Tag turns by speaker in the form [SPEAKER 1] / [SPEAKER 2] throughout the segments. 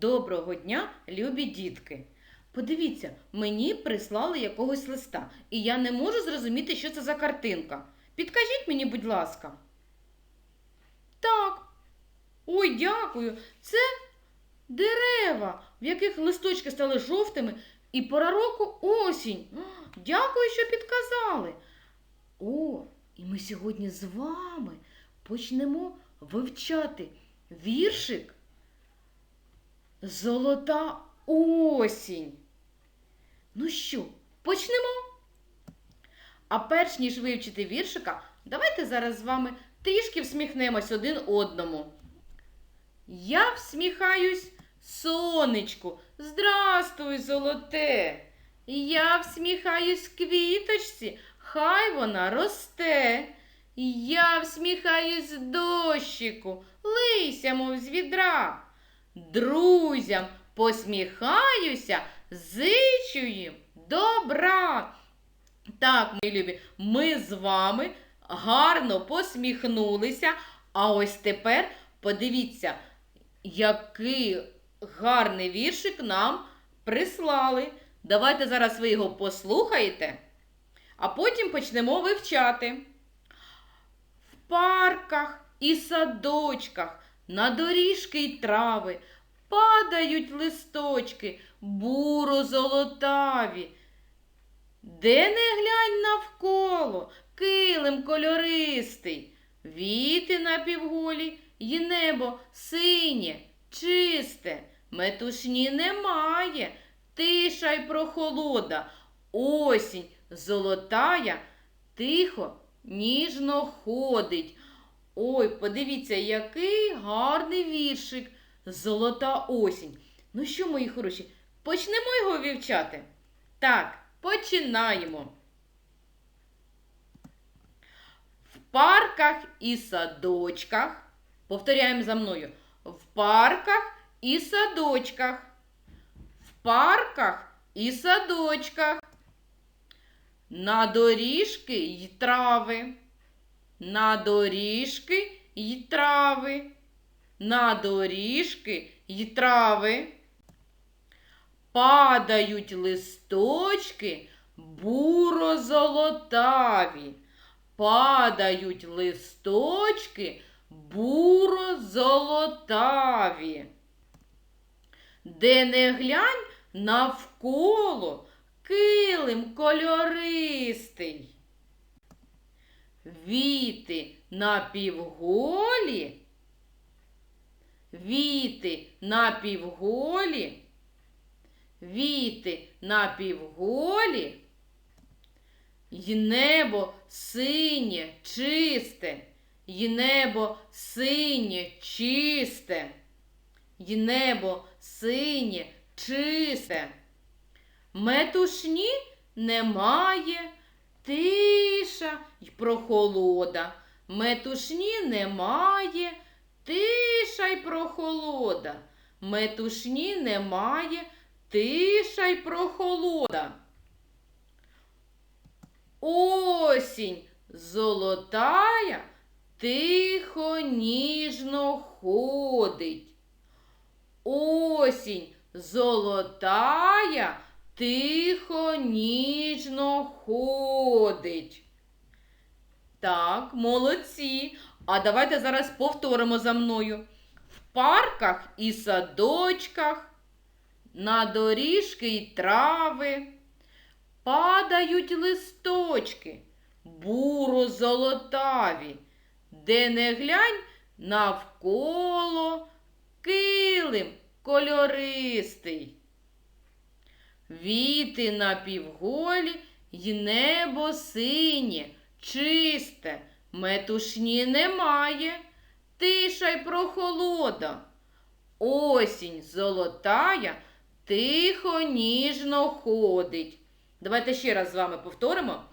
[SPEAKER 1] Доброго дня, любі дітки! Подивіться, мені прислали якогось листа, і я не можу зрозуміти, що це за картинка. Підкажіть мені, будь ласка. Так. Ой, дякую. Це дерева, в яких листочки стали жовтими, і пора року осінь. Дякую, що підказали. О, і ми сьогодні з вами почнемо вивчати віршик Золота осінь. Ну що, почнемо? А перш ніж вивчити віршика, давайте зараз з вами трішки всміхнемось один одному. Я всміхаюсь сонечку. Здрастуй, золоте. Я всміхаюсь квіточці, хай вона росте. Я всміхаюсь дощику, лися, мов з відра. Друзям посміхаюся, зичу їм добра. Так, мої любі, ми з вами гарно посміхнулися. А ось тепер подивіться, який гарний віршик нам прислали. Давайте зараз ви його послухаєте, а потім почнемо вивчати. В парках і садочках, на доріжки й трави падають листочки буро золотаві. Де не глянь навколо, килим кольористий, віти напівголі й небо синє, чисте, метушні немає, тиша й прохолода, осінь золотая, тихо, ніжно ходить. Ой, подивіться, який гарний віршик. Золота осінь. Ну що, мої хороші, почнемо його вивчати? Так, починаємо. В парках і садочках. Повторяємо за мною. В парках і садочках. В парках і садочках. На доріжки й трави. На доріжки й трави. На доріжки й трави. Падають листочки буро золотаві. Падають листочки буро золотаві. Де не глянь навколо килим кольористий. Віти напівголі, віти напівголі, віти напівголі, й небо синє чисте, й небо синє чисте, й небо синє чисте. Метушні немає, тиша й прохолода. Метушні немає, тиша й прохолода. Метушні немає, тиша й прохолода. Осінь золотая тихо ніжно ходить. Осінь золотая тихо ніжно ходить. Так, молодці. А давайте зараз повторимо за мною. В парках і садочках, на доріжки й трави падають листочки, буро золотаві, де не глянь навколо килим кольористий. Віти напівголі й небо синє, чисте, метушні немає, тиша й прохолода. Осінь золотая тихо ніжно ходить. Давайте ще раз з вами повторимо.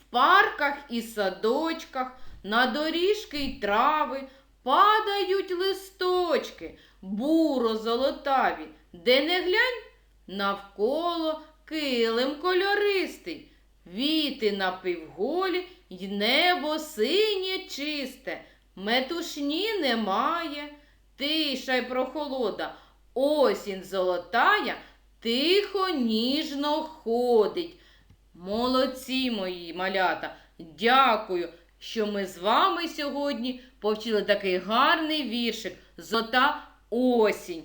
[SPEAKER 1] В парках і садочках, на доріжки й трави падають листочки, буро золотаві, де не глянь навколо килим кольористий. Віти напівголі й небо синє чисте, метушні немає, тиша й прохолода. осінь золотая тихо ніжно ходить. Молодці мої малята, дякую, що ми з вами сьогодні повчили такий гарний віршик Зота осінь.